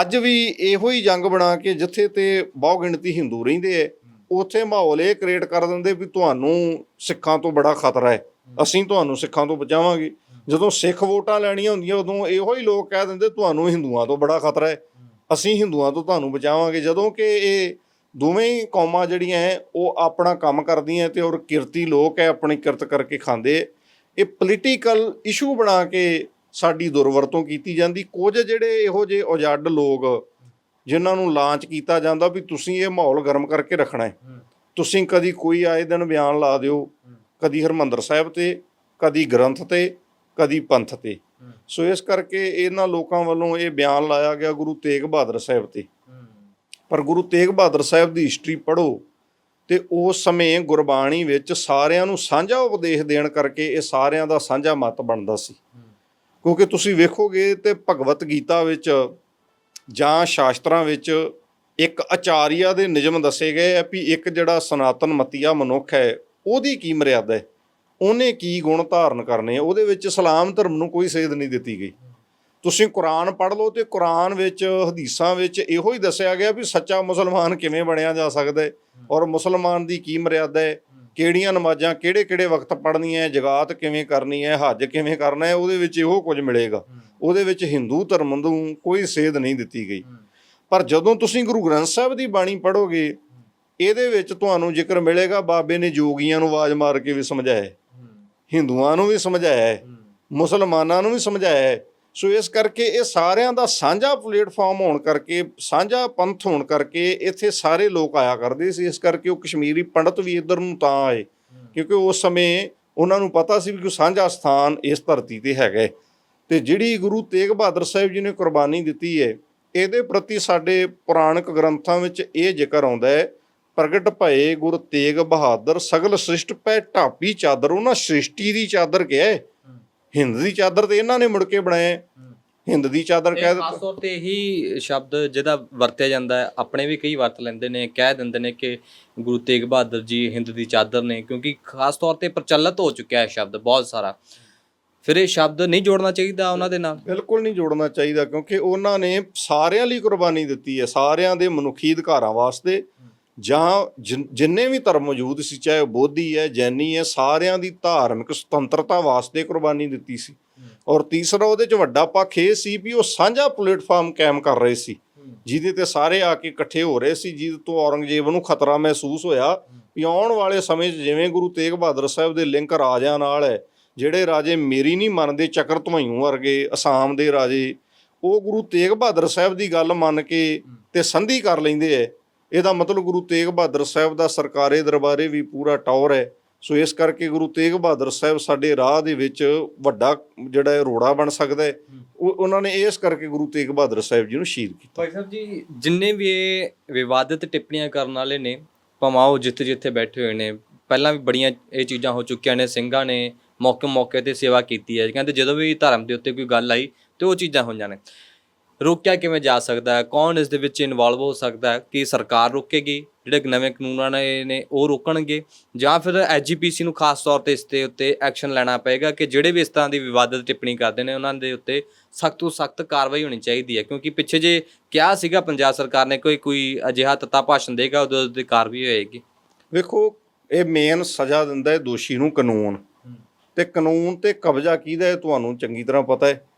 S1: ਅੱਜ ਵੀ ਇਹੋ ਹੀ ਜੰਗ ਬਣਾ ਕੇ ਜਿੱਥੇ ਤੇ ਬਹੁ ਗਿਣਤੀ ਹਿੰਦੂ ਰਹਿੰਦੇ ਐ ਉੱਥੇ ਮਾਹੌਲ ਇਹ ਕ੍ਰੀਏਟ ਕਰ ਦਿੰਦੇ ਵੀ ਤੁਹਾਨੂੰ ਸਿੱਖਾਂ ਤੋਂ ਬੜਾ ਖਤਰਾ ਹੈ। ਅਸੀਂ ਤੁਹਾਨੂੰ ਸਿੱਖਾਂ ਤੋਂ ਬਚਾਵਾਂਗੇ। ਜਦੋਂ ਸਿੱਖ ਵੋਟਾਂ ਲੈਣੀਆਂ ਹੁੰਦੀਆਂ ਉਦੋਂ ਇਹੋ ਹੀ ਲੋਕ ਕਹਿ ਦਿੰਦੇ ਤੁਹਾਨੂੰ ਹਿੰਦੂਆਂ ਤੋਂ ਬੜਾ ਖਤਰਾ ਹੈ। ਅਸੀਂ ਹਿੰਦੂਆਂ ਤੋਂ ਤੁਹਾਨੂੰ ਬਚਾਵਾਂਗੇ। ਜਦੋਂ ਕਿ ਇਹ ਦੋਵੇਂ ਹੀ ਕੌਮਾਂ ਜਿਹੜੀਆਂ ਹੈ ਉਹ ਆਪਣਾ ਕੰਮ ਕਰਦੀਆਂ ਤੇ ਔਰ ਕਿਰਤੀ ਲੋਕ ਹੈ ਆਪਣੀ ਕਿਰਤ ਕਰਕੇ ਖਾਂਦੇ। ਇਹ ਪੋਲੀਟੀਕਲ ਇਸ਼ੂ ਬਣਾ ਕੇ ਸਾਡੀ ਦੁਰਵਰਤੋਂ ਕੀਤੀ ਜਾਂਦੀ। ਕੁਝ ਜਿਹੜੇ ਇਹੋ ਜਿਹੇ ਉਜੱਡ ਲੋਕ ਜਿਨ੍ਹਾਂ ਨੂੰ ਲਾਂਚ ਕੀਤਾ ਜਾਂਦਾ ਵੀ ਤੁਸੀਂ ਇਹ ਮਾਹੌਲ ਗਰਮ ਕਰਕੇ ਰੱਖਣਾ ਹੈ। ਤੁਸੀਂ ਕਦੀ ਕੋਈ ਆਏ ਦਿਨ ਬਿਆਨ ਲਾ ਦਿਓ ਕਦੀ ਹਰਮੰਦਰ ਸਾਹਿਬ ਤੇ ਕਦੀ ਗ੍ਰੰਥ ਤੇ ਕਦੀ ਪੰਥ ਤੇ। ਸੋ ਇਸ ਕਰਕੇ ਇਹਨਾਂ ਲੋਕਾਂ ਵੱਲੋਂ ਇਹ ਬਿਆਨ ਲਾਇਆ ਗਿਆ ਗੁਰੂ ਤੇਗ ਬਹਾਦਰ ਸਾਹਿਬ ਤੇ। ਪਰ ਗੁਰੂ ਤੇਗ ਬਹਾਦਰ ਸਾਹਿਬ ਦੀ ਹਿਸਟਰੀ ਪੜ੍ਹੋ ਤੇ ਉਸ ਸਮੇਂ ਗੁਰਬਾਣੀ ਵਿੱਚ ਸਾਰਿਆਂ ਨੂੰ ਸਾਂਝਾ ਉਪਦੇਸ਼ ਦੇਣ ਕਰਕੇ ਇਹ ਸਾਰਿਆਂ ਦਾ ਸਾਂਝਾ ਮਤ ਬਣਦਾ ਸੀ। ਕਿਉਂਕਿ ਤੁਸੀਂ ਵੇਖੋਗੇ ਤੇ ਭਗਵਤ ਗੀਤਾ ਵਿੱਚ ਜਾਂ ਸ਼ਾਸਤਰਾਂ ਵਿੱਚ ਇੱਕ ਆਚਾਰੀਆ ਦੇ ਨਿਯਮ ਦੱਸੇ ਗਏ ਆ ਵੀ ਇੱਕ ਜਿਹੜਾ ਸਨਾਤਨ ਮਤੀਆ ਮਨੁੱਖ ਹੈ, ਉਹਦੀ ਕੀ ਮਰਿਆਦਾ ਹੈ? ਉਹਨੇ ਕੀ ਗੁਣ ਧਾਰਨ ਕਰਨੇ ਆ? ਉਹਦੇ ਵਿੱਚ ਇਸਲਾਮ ਧਰਮ ਨੂੰ ਕੋਈ ਸੇਧ ਨਹੀਂ ਦਿੱਤੀ ਗਈ। ਤੁਸੀਂ ਕੁਰਾਨ ਪੜ੍ਹ ਲਓ ਤੇ ਕੁਰਾਨ ਵਿੱਚ, ਹਦੀਸਾਂ ਵਿੱਚ ਇਹੋ ਹੀ ਦੱਸਿਆ ਗਿਆ ਵੀ ਸੱਚਾ ਮੁਸਲਮਾਨ ਕਿਵੇਂ ਬਣਿਆ ਜਾ ਸਕਦਾ ਹੈ ਔਰ ਮੁਸਲਮਾਨ ਦੀ ਕੀ ਮਰਿਆਦਾ ਹੈ? ਕਿਹੜੀਆਂ ਨਮਾਜ਼ਾਂ ਕਿਹੜੇ ਕਿਹੜੇ ਵਕਤ ਪੜ੍ਹਨੀਆਂ ਹੈ ਜਗਾਤ ਕਿਵੇਂ ਕਰਨੀ ਹੈ ਹੱਜ ਕਿਵੇਂ ਕਰਨਾ ਹੈ ਉਹਦੇ ਵਿੱਚ ਇਹੋ ਕੁਝ ਮਿਲੇਗਾ। ਉਹਦੇ ਵਿੱਚ ਹਿੰਦੂ ਧਰਮ ਨੂੰ ਕੋਈ ਸੇਧ ਨਹੀਂ ਦਿੱਤੀ ਗਈ। ਪਰ ਜਦੋਂ ਤੁਸੀਂ ਗੁਰੂ ਗ੍ਰੰਥ ਸਾਹਿਬ ਦੀ ਬਾਣੀ ਪੜ੍ਹੋਗੇ ਇਹਦੇ ਵਿੱਚ ਤੁਹਾਨੂੰ ਜ਼ਿਕਰ ਮਿਲੇਗਾ ਬਾਬੇ ਨੇ ਜੋਗੀਆਂ ਨੂੰ ਆਵਾਜ਼ ਮਾਰ ਕੇ ਵੀ ਸਮਝਾਇਆ ਹਿੰਦੂਆਂ ਨੂੰ ਵੀ ਸਮਝਾਇਆ ਮੁਸਲਮਾਨਾਂ ਨੂੰ ਵੀ ਸਮਝਾਇਆ ਸੋ ਇਸ ਕਰਕੇ ਇਹ ਸਾਰਿਆਂ ਦਾ ਸਾਂਝਾ ਪਲੇਟਫਾਰਮ ਹੋਣ ਕਰਕੇ, ਸਾਂਝਾ ਪੰਥ ਹੋਣ ਕਰਕੇ ਇੱਥੇ ਸਾਰੇ ਲੋਕ ਆਇਆ ਕਰਦੇ ਸੀ। ਇਸ ਕਰਕੇ ਉਹ ਕਸ਼ਮੀਰੀ ਪੰਡਤ ਵੀ ਇੱਧਰ ਨੂੰ ਤਾਂ ਆਏ। ਕਿਉਂਕਿ ਉਸ ਸਮੇਂ ਉਹਨਾਂ ਨੂੰ ਪਤਾ ਸੀ ਵੀ ਕੋਈ ਸਾਂਝਾ ਸਥਾਨ ਇਸ ਧਰਤੀ ਤੇ ਹੈਗਾ ਹੈ। ਤੇ ਜਿਹੜੀ ਗੁਰੂ ਤੇਗ ਬਹਾਦਰ ਸਾਹਿਬ ਜੀ ਨੇ ਕੁਰਬਾਨੀ ਦਿੱਤੀ ਹੈ, ਇਹਦੇ ਪ੍ਰਤੀ ਸਾਡੇ ਪੁਰਾਣਕ ਗ੍ਰੰਥਾਂ ਵਿੱਚ ਇਹ ਜ਼ਿਕਰ ਆਉਂਦਾ ਹੈ, ਪ੍ਰਗਟ ਭਏ ਗੁਰ ਤੇਗ ਬਹਾਦਰ, ਸਗਲ ਸ੍ਰਿਸ਼ਟ ਪੈ ਢਾਪੀ ਚਾਦਰ, ਉਹਨਾਂ ਸ੍ਰਿਸ਼ਟੀ ਦੀ ਚਾਦਰ ਕਿਹਾ ਹੈ। ਹਿੰਦ ਦੀ ਚਾਦਰ ਤੇ ਇਹਨਾਂ ਨੇ ਮੁੜ ਕੇ ਬਣਾਇਆ। ਹਿੰਦ ਦੀ ਚਾਦਰ ਕਹਿ ਦਿੱਤਾ।
S2: ਖਾਸ ਤੌਰ ਤੇ ਇਹੀ ਸ਼ਬਦ ਜਿਹਦਾ ਵਰਤਿਆ ਜਾਂਦਾ ਹੈ। ਆਪਣੇ ਵੀ ਕਈ ਵਰਤ ਲੈਂਦੇ ਨੇ ਕਹਿ ਦਿੰਦੇ ਨੇ ਕਿ ਗੁਰੂ ਤੇਗ ਬਹਾਦਰ ਜੀ ਹਿੰਦ ਦੀ ਚਾਦਰ ਨੇ ਕਿਉਂਕਿ ਖਾਸ ਤੌਰ ਤੇ ਪ੍ਰਚਲਿਤ ਹੋ ਚੁੱਕਿਆ ਹੈ ਸ਼ਬਦ ਬਹੁਤ ਸਾਰਾ। ਫਿਰ ਇਹ ਸ਼ਬਦ ਨਹੀਂ ਜੋੜਨਾ ਚਾਹੀਦਾ ਉਹਨਾਂ ਦੇ ਨਾਲ?
S1: ਬਿਲਕੁਲ ਨਹੀਂ ਜੋੜਨਾ ਚਾਹੀਦਾ ਕਿਉਂਕਿ ਉਹਨਾਂ ਨੇ ਸਾਰਿਆਂ ਲਈ ਕੁਰਬਾਨੀ ਦਿੱਤੀ ਹੈ ਸਾਰਿਆਂ ਦੇ ਮਨੁੱਖੀ ਅਧਿਕਾਰਾਂ ਵਾਸਤੇ। ਜਾਂ ਜਿਨ- ਵੀ ਧਰਮ ਮੌਜੂਦ ਸੀ ਚਾਹੇ ਉਹ ਬੋਧੀ ਹੈ ਜੈਨੀ ਹੈ ਸਾਰਿਆਂ ਦੀ ਧਾਰਮਿਕ ਸੁਤੰਤਰਤਾ ਵਾਸਤੇ ਕੁਰਬਾਨੀ ਦਿੱਤੀ ਸੀ। ਔਰ ਤੀਸਰਾ ਉਹਦੇ ਚ ਵੱਡਾ ਪੱਖ ਇਹ ਸੀ ਵੀ ਉਹ ਸਾਂਝਾ ਪਲੇਟਫਾਰਮ ਕਾਇਮ ਕਰ ਰਹੇ ਸੀ। ਜਿਹਦੇ ਤੇ ਸਾਰੇ ਆ ਕੇ ਇਕੱਠੇ ਹੋ ਰਹੇ ਸੀ ਜਿਹਦੇ ਤੋਂ ਔਰੰਗਜ਼ੇਬ ਨੂੰ ਖਤਰਾ ਮਹਿਸੂਸ ਹੋਇਆ ਵੀ ਆਉਣ ਵਾਲੇ ਸਮੇਂ 'ਚ ਜਿਵੇਂ ਗੁਰੂ ਤੇਗ ਬਹਾਦਰ ਸਾਹਿਬ ਦੇ ਲਿੰਕ ਰਾਜਿਆਂ ਨਾਲ ਹੈ ਜਿਹੜੇ ਰਾਜੇ ਮੇਰੀ ਨਹੀਂ ਮੰਨਦੇ ਚੱਕਰ ਧਵਾਈਆਂ ਵਰਗੇ ਅਸਾਮ ਦੇ ਰਾਜੇ ਉਹ ਗੁਰੂ ਤੇਗ ਬਹਾਦਰ ਸਾਹਿਬ ਦੀ ਗੱਲ ਮੰਨ ਕੇ ਤੇ ਸੰਧੀ ਕਰ ਲੈਂਦੇ ਐ ਇਹਦਾ ਮਤਲਬ ਗੁਰੂ ਤੇਗ ਬਹਾਦਰ ਸਾਹਿਬ ਦਾ ਸਰਕਾਰੇ ਦਰਬਾਰੇ ਵੀ ਪੂਰਾ ਟੌਰ ਹੈ। ਸੋ ਇਸ ਕਰਕੇ ਗੁਰੂ ਤੇਗ ਬਹਾਦਰ ਸਾਹਿਬ ਸਾਡੇ ਰਾਹ ਦੇ ਵਿੱਚ ਵੱਡਾ ਜਿਹੜਾ ਹੈ ਰੋੜਾ ਬਣ ਸਕਦਾ ਹੈ। ਉਹ ਉਹਨਾਂ ਨੇ ਇਸ ਕਰਕੇ ਗੁਰੂ ਤੇਗ ਬਹਾਦਰ ਸਾਹਿਬ ਜੀ ਨੂੰ ਸ਼ਹੀਦ ਕੀਤਾ।
S2: ਭਾਈ ਸਾਹਿਬ ਜੀ ਜਿੰਨੇ ਵੀ ਇਹ ਵਿਵਾਦਿਤ ਟਿੱਪਣੀਆਂ ਕਰਨ ਵਾਲੇ ਨੇ ਭਾਵੇਂ ਉਹ ਜਿੱਥੇ ਜਿੱਥੇ ਬੈਠੇ ਹੋਏ ਨੇ ਪਹਿਲਾਂ ਵੀ ਬੜੀਆਂ ਇਹ ਚੀਜ਼ਾਂ ਹੋ ਚੁੱਕੀਆਂ ਨੇ ਸਿੰਘਾਂ ਨੇ ਮੌਕੇ ਮੌਕੇ ਤੇ ਸੇਵਾ ਕੀਤੀ ਹੈ। ਕਹਿੰਦੇ ਜਦੋਂ ਵੀ ਧਰਮ ਦੇ ਉੱਤੇ ਕੋਈ ਗੱਲ ਆਈ ਤੇ ਉਹ ਚੀਜ਼ਾਂ ਹੋਈਆਂ ਨੇ। ਰੋਕਿਆ ਕਿਵੇਂ ਜਾ ਸਕਦਾ ਹੈ? ਕੌਣ ਇਸ ਦੇ ਵਿੱਚ ਇਨਵੋਲਵ ਹੋ ਸਕਦਾ ਹੈ? ਕਿ ਸਰਕਾਰ ਰੋਕੇਗੀ? ਜਿਹੜੇ ਨਵੇਂ ਕਾਨੂੰਨਾਂ ਨੇ ਨੇ ਉਹ ਰੋਕਣਗੇ? ਜਾਂ ਫਿਰ ਐਜੀਪੀਸੀ ਨੂੰ ਖਾਸ ਤੌਰ ਤੇ ਇਸ ਦੇ ਉੱਤੇ ਐਕਸ਼ਨ ਲੈਣਾ ਪਏਗਾ ਕਿ ਜਿਹੜੇ ਵੀ ਇਸ ਤਰ੍ਹਾਂ ਦੀ ਵਿਵਾਦਿਤ ਟਿੱਪਣੀ ਕਰਦੇ ਨੇ ਉਹਨਾਂ ਦੇ ਉੱਤੇ ਸਖਤ ਤੋਂ ਸਖਤ ਕਾਰਵਾਈ ਹੋਣੀ ਚਾਹੀਦੀ ਹੈ। ਕਿਉਂਕਿ ਪਿੱਛੇ ਜੇ ਕਿਹਾ ਸੀਗਾ ਪੰਜਾਬ ਸਰਕਾਰ ਨੇ ਕੋਈ ਕੋਈ ਅਜਿਹਾ ਤੱਤਾ ਭਾਸ਼ਣ ਦੇਗਾ ਉਹਦੇ ਉੱਤੇ ਕਾਰਵਾਈ ਹੋਏਗੀ।
S1: ਵੇਖੋ ਇਹ ਮੇਨ ਸਜ਼ਾ ਦਿੰਦਾ ਹੈ ਦੋਸ਼ੀ ਨੂੰ ਕਾਨੂੰਨ। ਤੇ ਕਾਨੂੰਨ ਤੇ ਕਬਜ਼ਾ ਕਿਹਦਾ ਹੈ ਤੁਹਾਨੂੰ ਚੰਗੀ ਤਰ੍ਹਾਂ ਪਤਾ ਹੈ।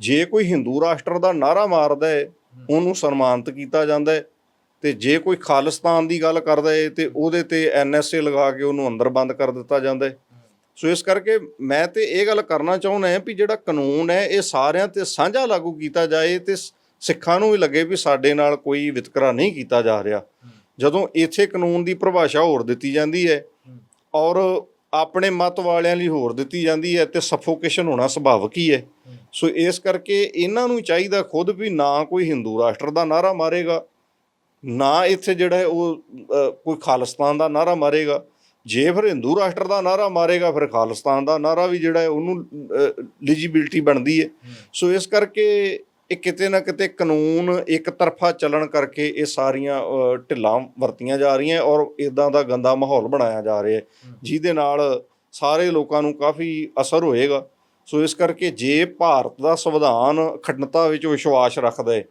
S1: ਜੇ ਕੋਈ ਹਿੰਦੂ ਰਾਸ਼ਟਰ ਦਾ ਨਾਰਾ ਮਾਰਦਾ ਹੈ ਉਹਨੂੰ ਸਨਮਾਨਿਤ ਕੀਤਾ ਜਾਂਦਾ ਹੈ ਤੇ ਜੇ ਕੋਈ ਖਾਲਿਸਤਾਨ ਦੀ ਗੱਲ ਕਰਦਾ ਹੈ ਤੇ ਉਹਦੇ ਤੇ ਐਨਐਸਏ ਲਗਾ ਕੇ ਉਹਨੂੰ ਅੰਦਰ ਬੰਦ ਕਰ ਦਿੱਤਾ ਜਾਂਦਾ ਹੈ। ਸੋ ਇਸ ਕਰਕੇ ਮੈਂ ਤੇ ਇਹ ਗੱਲ ਕਰਨਾ ਚਾਹੁੰਦਾ ਹਾਂ ਵੀ ਜਿਹੜਾ ਕਾਨੂੰਨ ਹੈ ਇਹ ਸਾਰਿਆਂ ਤੇ ਸਾਂਝਾ ਲਾਗੂ ਕੀਤਾ ਜਾਏ ਤੇ ਸਿੱਖਾਂ ਨੂੰ ਵੀ ਲੱਗੇ ਵੀ ਸਾਡੇ ਨਾਲ ਕੋਈ ਵਿਤਕਰਾ ਨਹੀਂ ਕੀਤਾ ਜਾ ਰਿਹਾ। ਜਦੋਂ ਇੱਥੇ ਕਾਨੂੰਨ ਦੀ ਪਰਿਭਾਸ਼ਾ ਹੋਰ ਦਿੱਤੀ ਜਾਂਦੀ ਹੈ। ਔਰ ਆਪਣੇ ਮਤ ਵਾਲਿਆਂ ਲਈ ਹੋਰ ਦਿੱਤੀ ਜਾਂਦੀ ਹੈ ਤੇ ਸਫੋਕੇਸ਼ਨ ਹੋਣਾ ਸੁਭਾਵਿਕ ਹੀ ਹੈ। ਸੋ ਇਸ ਕਰਕੇ ਇਹਨਾਂ ਨੂੰ ਚਾਹੀਦਾ ਖੁਦ ਵੀ ਨਾ ਕੋਈ ਹਿੰਦੂ ਰਾਸ਼ਟਰ ਦਾ ਨਾਰਾ ਮਾਰੇਗਾ, ਨਾ ਇੱਥੇ ਜਿਹੜਾ ਹੈ ਉਹ ਕੋਈ ਖਾਲਿਸਤਾਨ ਦਾ ਨਾਰਾ ਮਾਰੇਗਾ। ਜੇ ਫਿਰ ਹਿੰਦੂ ਰਾਸ਼ਟਰ ਦਾ ਨਾਰਾ ਮਾਰੇਗਾ, ਫਿਰ ਖਾਲਿਸਤਾਨ ਦਾ ਨਾਰਾ ਵੀ ਜਿਹੜਾ ਹੈ ਉਹਨੂੰ ਐਲੀਜੀਬਿਲਟੀ ਬਣਦੀ ਹੈ। ਸੋ ਇਸ ਕਰਕੇ ਇਹ ਕਿਤੇ ਨਾ ਕਿਤੇ ਕਾਨੂੰਨ ਇੱਕ ਤਰਫਾ ਚੱਲਣ ਕਰਕੇ ਇਹ ਸਾਰੀਆਂ ਢਿੱਲਾਂ ਵਰਤੀਆਂ ਜਾ ਰਹੀਆਂ ਔਰ ਇਦਾਂ ਦਾ ਗੰਦਾ ਮਾਹੌਲ ਬਣਾਇਆ ਜਾ ਰਿਹਾ ਜਿਹਦੇ ਨਾਲ ਸਾਰੇ ਲੋਕਾਂ ਨੂੰ ਕਾਫੀ ਅਸਰ ਹੋਏਗਾ। ਸੋ ਇਸ ਕਰਕੇ ਜੇ ਭਾਰਤ ਦਾ ਸੰਵਿਧਾਨ ਅਖੰਡਤਾ ਵਿੱਚ ਵਿਸ਼ਵਾਸ ਰੱਖਦਾ ਹੈ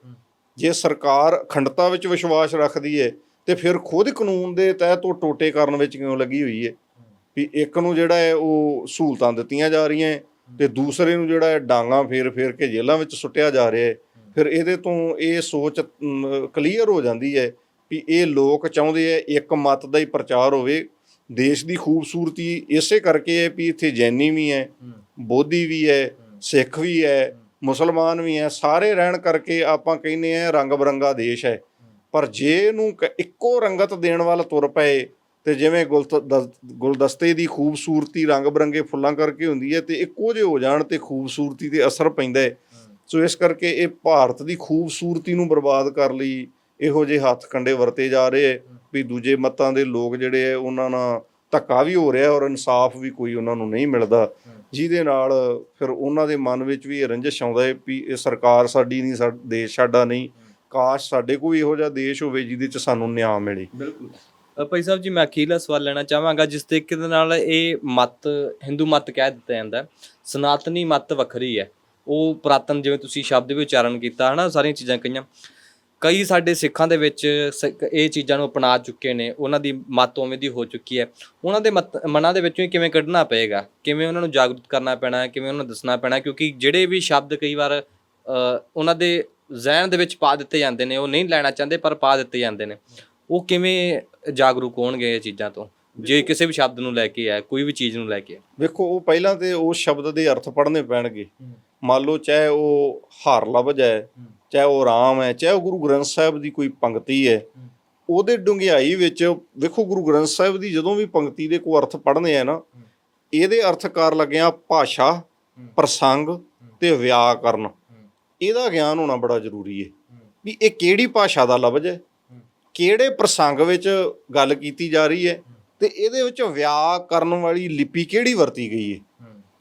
S1: ਜੇ ਸਰਕਾਰ ਅਖੰਡਤਾ ਵਿੱਚ ਵਿਸ਼ਵਾਸ ਰੱਖਦੀ ਹੈ ਤੇ ਫਿਰ ਖੁਦ ਕਾਨੂੰਨ ਦੇ ਤਹਿਤ ਉਹ ਟੋਟੇ ਕਰਨ ਵਿੱਚ ਕਿਉਂ ਲੱਗੀ ਹੋਈ ਹੈ? ਵੀ ਇੱਕ ਨੂੰ ਜਿਹੜਾ ਹੈ ਉਹ ਸਹੂਲਤਾਂ ਦਿੱਤੀਆਂ ਜਾ ਰਹੀਆਂ ਤੇ ਦੂਸਰੇ ਨੂੰ ਜਿਹੜਾ ਹੈ ਡਾਂਗਾ ਫੇਰ ਫੇਰ ਕੇ ਜੇਲ੍ਹਾਂ ਵਿੱਚ ਸੁੱਟਿਆ ਜਾ ਰਿਹਾ ਹੈ। ਫਿਰ ਇਹਦੇ ਤੋਂ ਇਹ ਸੋਚ ਕਲੀਅਰ ਹੋ ਜਾਂਦੀ ਹੈ ਵੀ ਇਹ ਲੋਕ ਚਾਹੁੰਦੇ ਆ ਇੱਕ ਮਤ ਦਾ ਹੀ ਪ੍ਰਚਾਰ ਹੋਵੇ। ਦੇਸ਼ ਦੀ ਖੂਬਸੂਰਤੀ ਇਸੇ ਕਰਕੇ ਹੈ ਵੀ ਇੱਥੇ ਜੈਨੀ ਵੀ ਹੈ, ਬੋਧੀ ਵੀ ਹੈ, ਸਿੱਖ ਵੀ ਹੈ, ਮੁਸਲਮਾਨ ਵੀ ਹੈ, ਸਾਰੇ ਰਹਿਣ ਕਰਕੇ ਆਪਾਂ ਕਹਿੰਦੇ ਆ ਰੰਗ ਬਰੰਗਾ ਦੇਸ਼ ਹੈ। ਪਰ ਜੇ ਇਹਨੂੰ ਇੱਕੋ ਰੰਗਤ ਦੇਣ ਵੱਲ ਤੁਰ ਪਏ ਤੇ ਜਿਵੇਂ ਗੁਲਤ- ਦ- ਗੁਲਦਸਤੇ ਦੀ ਖੂਬਸੂਰਤੀ ਰੰਗ ਬਰੰਗੇ ਫੁੱਲਾਂ ਕਰਕੇ ਹੁੰਦੀ ਹੈ ਤੇ ਇੱਕੋ ਜਿਹੇ ਹੋ ਜਾਣ ਤੇ ਖੂਬਸੂਰਤੀ ਤੇ ਅਸਰ ਪੈਂਦਾ ਹੈ। ਸੋ ਇਸ ਕਰਕੇ ਇਹ ਭਾਰਤ ਦੀ ਖੂਬਸੂਰਤੀ ਨੂੰ ਬਰਬਾਦ ਕਰ ਲਈ ਇਹੋ ਜਿਹੇ ਹੱਥ ਕੰਡੇ ਵਰਤੇ ਜਾ ਰਹੇ ਹੈ ਵੀ ਦੂਜੇ ਮਤਾਂ ਦੇ ਲੋਕ ਜਿਹੜੇ ਆ ਉਹਨਾਂ ਨਾਲ ਧੱਕਾ ਵੀ ਹੋ ਰਿਹਾ ਔਰ ਇਨਸਾਫ ਵੀ ਕੋਈ ਉਹਨਾਂ ਨੂੰ ਨਹੀਂ ਮਿਲਦਾ। ਜਿਹਦੇ ਨਾਲ ਫਿਰ ਉਹਨਾਂ ਦੇ ਮਨ ਵਿੱਚ ਵੀ ਇਹ ਰੰਜਿਸ਼ ਆਉਂਦਾ ਹੈ ਵੀ ਇਹ ਸਰਕਾਰ ਸਾਡੀ ਨਹੀਂ, ਸਾ, ਦੇਸ਼ ਸਾਡਾ ਨਹੀਂ, ਕਾਸ਼ ਸਾਡੇ ਕੋਈ ਇਹੋ ਜਿਹਾ ਦੇਸ਼ ਹੋਵੇ ਜਿਹਦੇ ਚ ਸਾਨੂੰ ਨਿਆਂ ਮਿਲੇ।
S2: ਬਿਲਕੁਲ। ਅ, ਭਾਈ ਸਾਹਿਬ ਜੀ ਮੈਂ ਅਖੀਰਲਾ ਸਵਾਲ ਲੈਣਾ ਚਾਹਾਂਗਾ ਜਿਸ ਤਰੀਕੇ ਦੇ ਨਾਲ ਇਹ ਮਤ ਹਿੰਦੂ ਮਤ ਕਹਿ ਦਿੱਤਾ ਜਾਂਦਾ ਹੈ, ਸਨਾਤਨੀ ਮਤ ਵੱਖਰੀ ਹੈ। ਉਹ ਪੁਰਾਤਨ ਜਿਵੇਂ ਤੁਸੀਂ ਸ਼ਬਦ ਵੀ ਉਚਾਰਨ ਕੀਤਾ ਹਨਾ ਸਾਰੀਆਂ ਚੀਜ਼ਾਂ ਕਹੀਆਂ। ਕਈ ਸਾਡੇ ਸਿੱਖਾਂ ਦੇ ਵਿੱਚ ਸਿੱਖ ਇਹ ਚੀਜ਼ਾਂ ਨੂੰ ਅਪਣਾ ਚੁੱਕੇ ਨੇ ਉਹਨਾਂ ਦੀ ਮਤ ਉਵੇਂ ਦੀ ਹੋ ਚੁੱਕੀ ਹੈ। ਉਹਨਾਂ ਦੇ ਮਤ ਮਨਾਂ ਦੇ ਵਿੱਚੋਂ ਹੀ ਕਿਵੇਂ ਕੱਢਣਾ ਪਏਗਾ? ਕਿਵੇਂ ਉਹਨਾਂ ਨੂੰ ਜਾਗਰੂਕ ਕਰਨਾ ਪੈਣਾ ਹੈ? ਕਿਵੇਂ ਉਹਨਾਂ ਨੂੰ ਦੱਸਣਾ ਪੈਣਾ ਹੈ, ਕਿਉਂਕਿ ਜਿਹੜੇ ਵੀ ਸ਼ਬਦ ਕਈ ਵਾਰ ਅ, ਉਹਨਾਂ ਦੇ ਜ਼ਹਿਨ ਦੇ ਵਿੱਚ ਪਾ ਦਿੱਤੇ ਜਾਂਦੇ ਨੇ ਉਹ ਨਹੀਂ ਲੈਣਾ ਚਾਹੁੰਦੇ ਪਰ ਪਾ ਦਿੱਤੇ ਜਾਂਦੇ ਨੇ। ਉਹ ਕਿਵੇਂ ਜਾਗਰੂਕ ਹੋਣਗੇ ਇਹ ਚੀਜ਼ਾਂ ਤੋਂ। ਜੇ ਕਿਸੇ ਵੀ ਸ਼ਬਦ ਨੂੰ ਲੈ ਕੇ ਹੈ ਕੋਈ ਵੀ ਚੀਜ਼ ਨੂੰ ਲੈ ਕੇ।
S1: ਵੇਖੋ ਉਹ ਪਹਿਲਾਂ ਤੇ ਉਸ ਸ਼ਬਦ ਦੇ ਅਰਥ ਪੜ੍ਹਨੇ ਪੈਣਗੇ। ਮੰਨ ਲਓ ਚਾਹੇ ਉਹ ਹਾਰ ਲਫ਼ਜ਼ ਹੈ ਚਾਹੇ ਉਹ ਰਾਮ ਹੈ ਚਾਹੇ ਉਹ ਗੁਰੂ ਗ੍ਰੰਥ ਸਾਹਿਬ ਦੀ ਕੋਈ ਪੰਕਤੀ ਹੈ ਉਹਦੇ ਡੁੰਗਿਆਈ ਵਿੱਚ ਵੇਖੋ ਗੁਰੂ ਗ੍ਰੰਥ ਸਾਹਿਬ ਦੀ ਜਦੋਂ ਵੀ ਪੰਕਤੀ ਦੇ ਕੋਈ ਅਰਥ ਪੜ੍ਹਨੇ ਆ ਨਾ ਇਹਦੇ ਅਰਥ ਕਰ ਲੱਗਿਆ ਭਾਸ਼ਾ ਪ੍ਰਸੰਗ ਤੇ ਵਿਆਕਰਨ। ਇਹਦਾ ਗਿਆਨ ਹੋਣਾ ਬੜਾ ਜ਼ਰੂਰੀ ਹੈ। ਵੀ ਇਹ ਕਿਹੜੀ ਭਾਸ਼ਾ ਦਾ ਲਫ਼ਜ਼ ਹੈ? ਕਿਹੜੇ ਪ੍ਰਸੰਗ ਵਿੱਚ ਗੱਲ ਕੀਤੀ ਜਾ ਰਹੀ ਹੈ ਤੇ ਇਹਦੇ ਵਿੱਚ ਵਿਆਕਰਨ ਵਾਲੀ ਲਿਪੀ ਕਿਹੜੀ ਵਰਤੀ ਗਈ ਹੈ?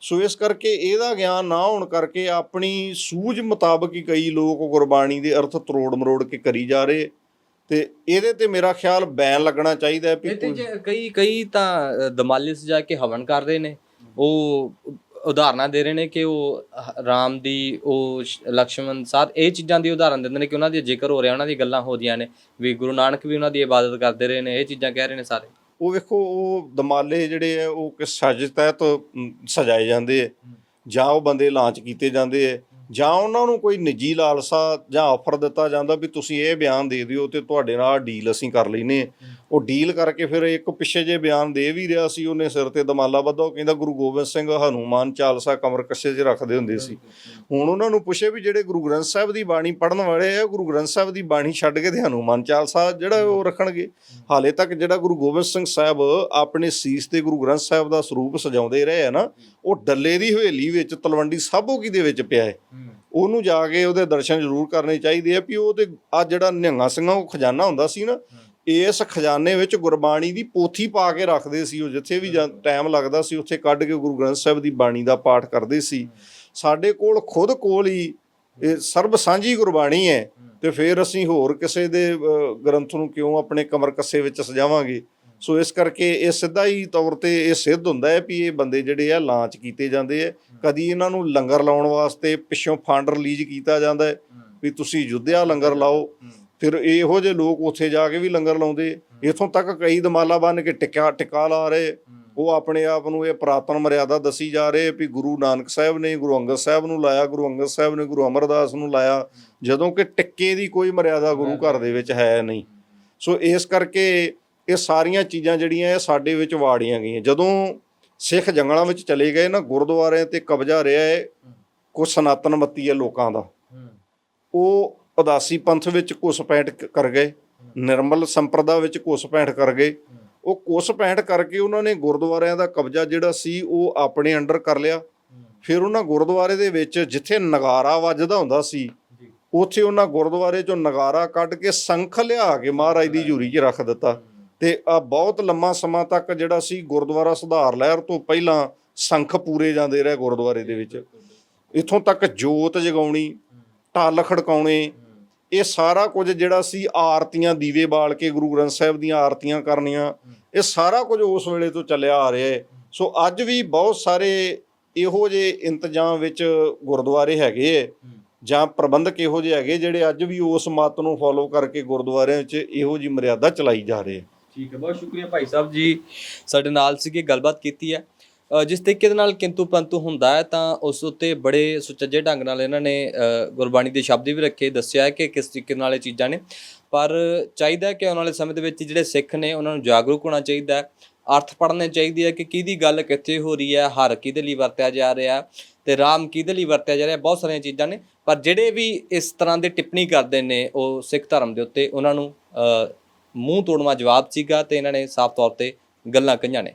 S1: ਸੋ ਇਸ ਕਰਕੇ ਇਹਦਾ ਗਿਆਨ ਨਾ ਹੋਣ ਕਰਕੇ ਆਪਣੀ ਸੂਝ ਮੁਤਾਬਕ ਹੀ ਕਈ ਲੋਕ ਗੁਰਬਾਣੀ ਦੇ ਅਰਥ ਤਰੋੜ ਮਰੋੜ ਕੇ ਕਰੀ ਜਾ ਰਹੇ ਤੇ ਇਹਦੇ ਤੇ ਮੇਰਾ ਖਿਆਲ ਬੈਨ ਲੱਗਣਾ ਚਾਹੀਦਾ ਹੈ ਵੀ ਕੋਈ-
S2: ਕਈ ਤਾਂ ਅ, ਦਮਾਲੇ 'ਚ ਜਾ ਕੇ ਹਵਨ ਕਰ ਰਹੇ ਨੇ। ਉਹ ਉਦਾਹਰਨਾਂ ਦੇ ਰਹੇ ਨੇ ਕਿ ਉਹ ਹ- ਰਾਮ ਦੀ ਉਹ ਸ਼- ਲਕਸ਼ਮਣ ਸਾਰ ਇਹ ਚੀਜ਼ਾਂ ਦੀ ਉਦਾਹਰਨ ਦਿੰਦੇ ਨੇ ਕਿ ਉਹਨਾਂ ਦੀ ਜ਼ਿਕਰ ਹੋ ਰਿਹਾ ਉਹਨਾਂ ਦੀ ਗੱਲਾਂ ਹੋ ਰਹੀਆਂ ਨੇ। ਵੀ ਗੁਰੂ ਨਾਨਕ ਵੀ ਉਹਨਾਂ ਦੀ ਇਬਾਦਤ ਕਰਦੇ ਰਹੇ ਨੇ ਇਹ ਚੀਜ਼ਾਂ ਕਹਿ ਰਹੇ ਨੇ ਸਾਰੇ।
S1: ਉਹ ਵੇਖੋ ਉਹ ਦਮਾਲੇ ਜਿਹੜੇ ਆ ਉਹ ਕਿਸ ਸਾਜ਼ਿਸ਼ ਤਹਿਤ ਅਮ, ਸਜਾਏ ਜਾਂਦੇ ਆ। ਜਾਂ ਉਹ ਬੰਦੇ ਲਾਂਚ ਕੀਤੇ ਜਾਂਦੇ ਆ। ਜਾਂ ਉਹਨਾਂ ਨੂੰ ਕੋਈ ਨਿੱਜੀ ਲਾਲਸਾ ਜਾਂ ਆਫਰ ਦਿੱਤਾ ਜਾਂਦਾ ਵੀ ਤੁਸੀਂ ਇਹ ਬਿਆਨ ਦੇ ਦਿਓ ਤੇ ਤੁਹਾਡੇ ਨਾਲ ਡੀਲ ਅਸੀਂ ਕਰ ਲੈਨੇ ਉਹ ਡੀਲ ਕਰਕੇ ਫਿਰ ਇੱਕ ਪਿੱਛੇ ਜੇ ਬਿਆਨ ਦੇ ਵੀ ਰਿਹਾ ਸੀ ਉਹਨੇ ਸਿਰ ਤੇ ਦਮਾਲਾ ਬੱਧਾ ਉਹ ਕਹਿੰਦਾ ਗੁਰੂ ਗੋਬਿੰਦ ਸਿੰਘ ਹਨੂਮਾਨ ਚਾਲਸਾ ਕਮਰ ਕੱਸੇ 'ਚ ਰੱਖਦੇ ਹੁੰਦੇ ਸੀ। ਹੁਣ ਉਹਨਾਂ ਨੂੰ ਪੁੱਛੇ ਵੀ ਜਿਹੜੇ ਗੁਰੂ ਗ੍ਰੰਥ ਸਾਹਿਬ ਦੀ ਬਾਣੀ ਪੜਨ ਵਾਲੇ ਆ ਗੁਰੂ ਗ੍ਰੰਥ ਸਾਹਿਬ ਦੀ ਬਾਣੀ ਛੱਡ ਕੇ ਤੇ ਹਨੂਮਾਨ ਚਾਲਸਾ ਜਿਹੜਾ ਉਹ ਰੱਖਣਗੇ। ਹਾਲੇ ਤੱਕ ਜਿਹੜਾ ਗੁਰੂ ਗੋਬਿੰਦ ਸਿੰਘ ਸਾਹਿਬ ਆਪਣੇ ਸੀਸ ਤੇ ਗੁਰੂ ਗ੍ਰੰਥ ਸਾਹਿਬ ਦਾ ਸਰੂਪ ਸਜਾਉਂਦੇ ਰਹੇ ਆ ਨਾ ਉਹ ਡੱਲੇ ਦੀ ਹਵੇਲੀ ਵਿੱਚ ਤਲਵੰਡੀ ਸਾਬੋ ਕੀ ਦੇ ਵਿੱਚ ਪਿਆ ਹੈ। ਉਹਨੂੰ ਜਾ ਕੇ ਉਹਦੇ ਦਰਸ਼ਨ ਜ਼ਰੂਰ ਕਰਨੇ ਚਾਹੀਦੇ ਆ ਵੀ ਉਹ ਤੇ ਆ ਜਿਹੜਾ ਨਿਹੰਗਾ ਸਿੰਘਾਂ ਉਹ ਖਜ਼ਾਨਾ ਹੁੰਦਾ ਸੀ ਨਾ ਇਸ ਖਜ਼ਾਨੇ ਵਿੱਚ ਗੁਰਬਾਣੀ ਦੀ ਪੋਥੀ ਪਾ ਕੇ ਰੱਖਦੇ ਸੀ ਉਹ ਜਿੱਥੇ ਵੀ ਟਾਈਮ ਲੱਗਦਾ ਸੀ ਉੱਥੇ ਕੱਢ ਕੇ ਗੁਰੂ ਗ੍ਰੰਥ ਸਾਹਿਬ ਦੀ ਬਾਣੀ ਦਾ ਪਾਠ ਕਰਦੇ ਸੀ। ਸਾਡੇ ਕੋਲ ਖੁਦ ਕੋਲ ਹੀ ਇਹ ਸਰਬ ਸਾਂਝੀ ਗੁਰਬਾਣੀ ਹੈ ਤੇ ਫਿਰ ਅਸੀਂ ਹੋਰ ਕਿਸੇ ਦੇ ਗ੍ਰੰਥ ਨੂੰ ਕਿਉਂ ਆਪਣੇ ਕਮਰ ਕੱਸੇ ਵਿੱਚ ਸਜਾਵਾਂਗੇ? ਸੋ ਇਸ ਕਰਕੇ ਇਹ ਸਿੱਧਾ ਹੀ ਤੌਰ ਤੇ ਇਹ ਸਿੱਧ ਹੁੰਦਾ ਹੈ ਵੀ ਇਹ ਬੰਦੇ ਜਿਹੜੇ ਆ ਲਾਂਚ ਕੀਤੇ ਜਾਂਦੇ ਆ। ਕਦੀ ਇਹਨਾਂ ਨੂੰ ਲੰਗਰ ਲਾਉਣ ਵਾਸਤੇ ਪਿੱਛੋਂ ਫੰਡ ਰਿਲੀਜ਼ ਕੀਤਾ ਜਾਂਦਾ ਹੈ ਵੀ ਤੁਸੀਂ ਯੁੱਧਿਆ ਲੰਗਰ ਲਾਓ। ਫਿਰ ਇਹੋ ਜਿਹੇ ਲੋਕ ਉੱਥੇ ਜਾ ਕੇ ਵੀ ਲੰਗਰ ਲਾਉਂਦੇ ਇਥੋਂ ਤੱਕ ਕਈ ਦਮਾਲਾ ਬੰਨ ਕੇ ਟਿਕਾ ਟਿਕਾ ਲਾ ਰਹੇ। ਉਹ ਆਪਣੇ ਆਪ ਨੂੰ ਇਹ ਪ੍ਰਾਤਨ ਮਰਿਆਦਾ ਦੱਸੀ ਜਾ ਰਹੇ ਵੀ ਗੁਰੂ ਨਾਨਕ ਸਾਹਿਬ ਨੇ ਗੁਰੂ ਅੰਗਦ ਸਾਹਿਬ ਨੂੰ ਲਾਇਆ ਗੁਰੂ ਅੰਗਦ ਸਾਹਿਬ ਨੇ ਗੁਰੂ ਅਮਰਦਾਸ ਨੂੰ ਲਾਇਆ। ਜਦੋਂ ਕਿ ਟਿੱਕੇ ਦੀ ਕੋਈ ਮਰਿਆਦਾ ਗੁਰੂ ਘਰ ਦੇ ਵਿੱਚ ਹੈ ਨਹੀਂ। ਸੋ ਇਸ ਕਰਕੇ ਇਹ ਸਾਰੀਆਂ ਚੀਜ਼ਾਂ ਜਿਹੜੀਆਂ ਇਹ ਸਾਡੇ ਵਿੱਚ ਵਾੜੀਆਂ ਗਈਆਂ। ਜਦੋਂ ਸਿੱਖ ਜੰਗਲਾਂ ਵਿੱਚ ਚਲੇ ਗਏ ਨਾ ਗੁਰਦੁਆਰਿਆਂ ਤੇ ਕਬਜ਼ਾ ਰਿਹਾ ਹੈ ਕੁਝ ਸਨਾਤਨ ਮੱਤੀ ਹੈ ਲੋਕਾਂ ਦਾ। ਉਹ ਉਦਾਸੀ ਪੰਥ ਵਿੱਚ ਘੁਸਪੈਠ ਕ- ਕਰ ਗਏ। ਨਿਰਮਲ ਸੰਪਰਦਾ ਵਿੱਚ ਘੁਸਪੈਠ ਕਰ ਗਏ। ਉਹ ਘੁਸਪੈਠ ਕਰਕੇ ਉਹਨਾਂ ਨੇ ਗੁਰਦੁਆਰਿਆਂ ਦਾ ਕਬਜ਼ਾ ਜਿਹੜਾ ਸੀ ਉਹ ਆਪਣੇ ਅੰਡਰ ਕਰ ਲਿਆ। ਫਿਰ ਉਹਨਾਂ ਗੁਰਦੁਆਰੇ ਦੇ ਵਿੱਚ ਜਿੱਥੇ ਨਗਾਰਾ ਵੱਜਦਾ ਹੁੰਦਾ ਸੀ ਉੱਥੇ ਉਹਨਾਂ ਗੁਰਦੁਆਰੇ ਚੋਂ ਨਗਾਰਾ ਕੱਢ ਕੇ ਸੰਖ ਲਿਆ ਕੇ ਮਹਾਰਾਜ ਦੀ ਹਜ਼ੂਰੀ 'ਚ ਰੱਖ ਦਿੱਤਾ। ਤੇ ਬਹੁਤ ਲੰਮਾ ਸਮਾਂ ਤੱਕ ਜਿਹੜਾ ਸੀ ਗੁਰਦੁਆਰਾ ਸੁਧਾਰ ਲਹਿਰ ਤੋਂ ਪਹਿਲਾਂ ਸੰਖ ਪੂਰੇ ਜਾਂਦੇ ਰਹੇ ਗੁਰਦੁਆਰੇ ਦੇ ਵਿੱਚ। ਇਥੋਂ ਤੱਕ ਜੋਤ ਜਗਾਉਣੀ, ਢੱਲ ਖੜਕਾਉਣੇ, ਇਹ ਸਾਰਾ ਕੁਝ ਜਿਹੜਾ ਸੀ ਆਰਤੀਆਂ ਦੀਵੇ ਬਾਲ ਕੇ ਗੁਰੂ ਗ੍ਰੰਥ ਸਾਹਿਬ ਦੀਆਂ ਆਰਤੀਆਂ ਕਰਨੀਆਂ, ਇਹ ਸਾਰਾ ਕੁਝ ਉਸ ਵੇਲੇ ਤੋਂ ਚੱਲਿਆ ਆ ਰਿਹਾ ਹੈ। ਸੋ ਅੱਜ ਵੀ ਬਹੁਤ ਸਾਰੇ ਇਹੋ ਜਿਹੇ ਇੰਤਜ਼ਾਮ ਵਿੱਚ ਗੁਰਦੁਆਰੇ ਹੈਗੇ ਹੈ ਜਾਂ ਪ੍ਰਬੰਧਕ ਇਹੋ ਜਿਹੇ ਹੈਗੇ ਜਿਹੜੇ ਅੱਜ ਵੀ ਉਸ ਮਤ ਨੂੰ ਫੋਲੋ ਕਰਕੇ ਗੁਰਦੁਆਰਿਆਂ 'ਚ ਇਹੋ ਜੀ ਮਰਿਆਦਾ ਚਲਾਈ ਜਾ ਰਹੇ ਹੈ।
S2: ਠੀਕ ਹੈ ਬਹੁਤ ਸ਼ੁਕਰੀਆ ਭਾਈ ਸਾਹਿਬ ਜੀ ਸਾਡੇ ਨਾਲ ਸੀਗੇ ਗੱਲਬਾਤ ਕੀਤੀ ਹੈ। ਅ, ਜਿਸ ਤਰੀਕੇ ਦੇ ਨਾਲ ਕਿੰਤੂ ਪਰੰਤੂ ਹੁੰਦਾ ਹੈ ਤਾਂ ਉਸ ਉੱਤੇ ਬੜੇ ਸੁਚੱਜੇ ਢੰਗ ਨਾਲ ਇਹਨਾਂ ਨੇ ਅ, ਗੁਰਬਾਣੀ ਦੇ ਸ਼ਬਦ ਵੀ ਰੱਖੇ ਦੱਸਿਆ ਹੈ ਕਿ ਕਿਸ ਤਰੀਕੇ ਨਾਲ ਇਹ ਚੀਜ਼ਾਂ ਨੇ। ਪਰ ਚਾਹੀਦਾ ਹੈ ਕਿ ਆਉਣ ਵਾਲੇ ਸਮੇਂ ਦੇ ਵਿੱਚ ਜਿਹੜੇ ਸਿੱਖ ਨੇ ਉਹਨਾਂ ਨੂੰ ਜਾਗਰੂਕ ਹੋਣਾ ਚਾਹੀਦਾ ਹੈ। ਅਰਥ ਪੜ੍ਹਨੇ ਚਾਹੀਦੇ ਹੈ ਕਿ ਕਿਹਦੀ ਗੱਲ ਕਿੱਥੇ ਹੋ ਰਹੀ ਹੈ ਹਰ ਕਿਹਦੇ ਲਈ ਵਰਤਿਆ ਜਾ ਰਿਹਾ ਹੈ ਤੇ ਰਾਮ ਕਿਹਦੇ ਲਈ ਵਰਤਿਆ ਜਾ ਰਿਹਾ ਬਹੁਤ ਸਾਰੀਆਂ ਚੀਜ਼ਾਂ ਨੇ। ਪਰ ਜਿਹੜੇ ਵੀ ਇਸ ਤਰ੍ਹਾਂ ਦੇ ਟਿੱਪਣੀ ਕਰਦੇ ਨੇ ਉਹ ਸਿੱਖ ਧਰਮ ਦੇ ਉੱਤੇ ਉਹਨਾਂ ਨੂੰ ਅ, ਮੂੰਹ ਤੋੜਵਾ ਜਵਾਬ ਸੀਗਾ ਤੇ ਇਹਨਾਂ ਨੇ ਸਾਫ਼ ਤੌਰ ਤੇ ਗੱਲਾਂ ਕਹੀਆਂ ਨੇ।